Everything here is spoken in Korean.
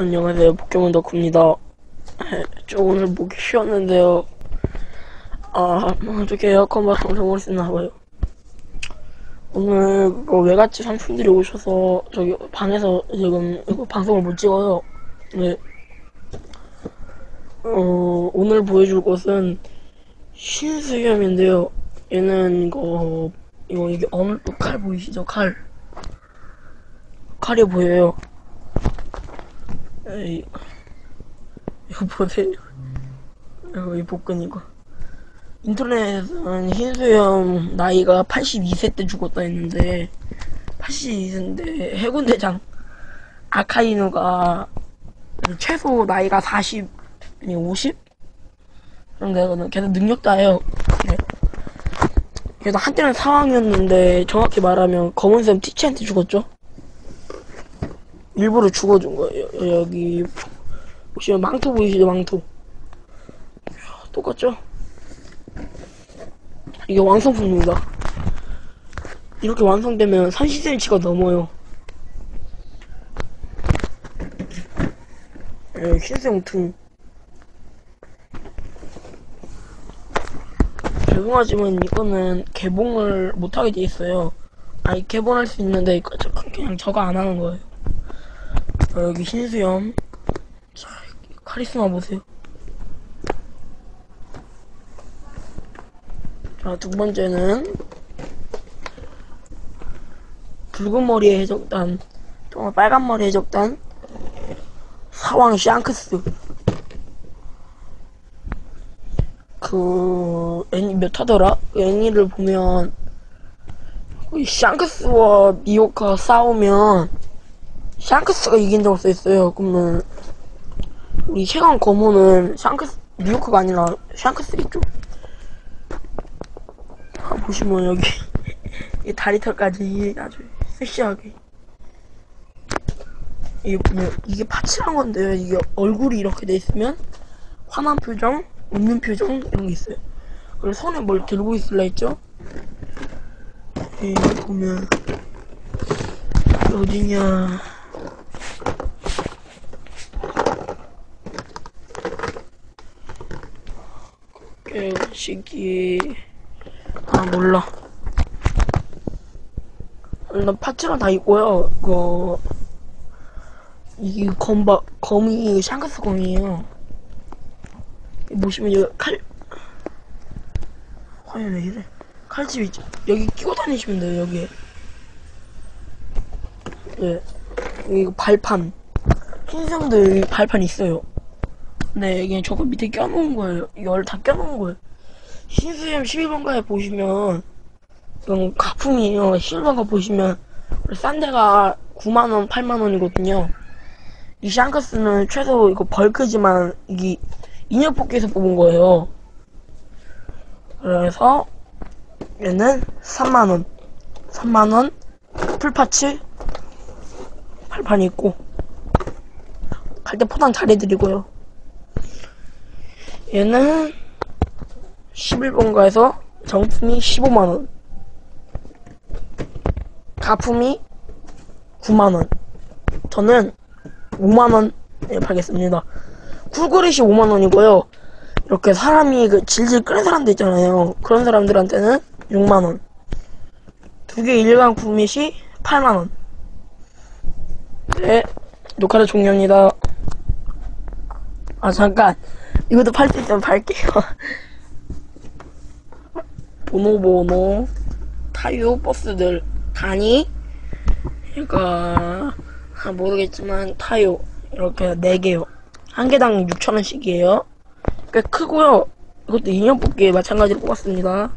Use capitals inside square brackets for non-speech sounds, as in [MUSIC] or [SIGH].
안녕하세요. 포켓몬 덕후입니다. [LAUGHS] 저 오늘 목이 쉬었는데요. 아 뭐, 어떻게 에어컨 바람 정말 쓰나봐요. 오늘 그 외갓집 삼촌들이 오셔서 저기 방에서 지금 이거 방송을 못 찍어요. 네. 어 오늘 보여줄 것은 신수염인데요. 얘는 이거 이거 이게 어느 칼 보이시죠? 칼. 칼이 보여요 에이, 이거 보세요. 이거 이 복근 이거. 인터넷에서는 흰수염 나이가 82세 때 죽었다 했는데 82세인데 해군대장 아카이누가 최소 나이가 40, 아니 50? 그런데 걔는 능력자예요. 네. 걔도 한때는 상황이었는데 정확히 말하면 검은샘 티치한테 죽었죠. 일부러 죽어준 거예요. 여기 보시면 망토 보이시죠? 망토. 똑같죠? 이게 완성품입니다. 이렇게 완성되면 30cm가 넘어요. 예, 흰색 등. 죄송하지만 이거는 개봉을 못하게 돼 있어요. 아니 개봉할 수 있는데 그냥 저거 안 하는 거예요. 어, 여기 흰수염. 자, 카리스마 보세요. 자, 두 번째는 붉은 머리의 해적단, 또 빨간 머리 해적단, 사왕 샹크스. 그 애니 몇 하더라? 그 애니를 보면 이 샹크스와 미오카 싸우면 샹크스가 이긴 적으로 써있어요. 그러면 우리 최강 검호는 샹크스 뉴요크가 아니라 샹크스겠죠. 아, 보시면 여기 [LAUGHS] 이 다리털까지 아주 섹시하게 이게 이게 파츠란 건데요. 이게 얼굴이 이렇게 돼 있으면 화난 표정, 웃는 표정 이런 게 있어요. 그리고 손에 뭘 들고 있을라 했죠? 이거 보면 어디냐? 깨우치기 아 몰라. 일단 파츠랑 다 있고요. 이거 이게 검바 검이 샹크스 검이에요. 보시면 여기 칼 화면 왜 이래? 칼집 여기 끼고 다니시면 돼요 여기에 예. 여기 발판. 흰색도 여기 발판 있어요. 네, 이게 저거 밑에 껴놓은 거예요. 열 다 껴놓은 거예요. 신수염 11번가에 보시면, 이건 가품이에요. 11번가 보시면, 싼 데가 9만원, 8만원이거든요. 이 샹크스는 최소 이거 벌크지만, 이게 인형 뽑기에서 뽑은 거예요. 그래서, 얘는 3만원. 3만원, 풀파츠, 발판이 있고, 갈 때 포장 잘해드리고요. 얘는 11번가에서 정품이 15만원. 가품이 9만원. 저는 5만원에 팔겠습니다. 쿨그릇이 5만원이고요. 이렇게 사람이 그 질질 끄는 사람들 있잖아요. 그런 사람들한테는 6만원. 두 개 일반 구매시 8만원. 네 녹화를 종료합니다. 아 잠깐. 이것도 팔수 있으면 팔게요. [LAUGHS] 보노보노 타요 버스들 다니 그러니까 아, 모르겠지만 타요 이렇게 4개요. 한 개당 6천원씩이에요. 꽤 크고요. 이것도 인형 뽑기에 마찬가지로 뽑았습니다.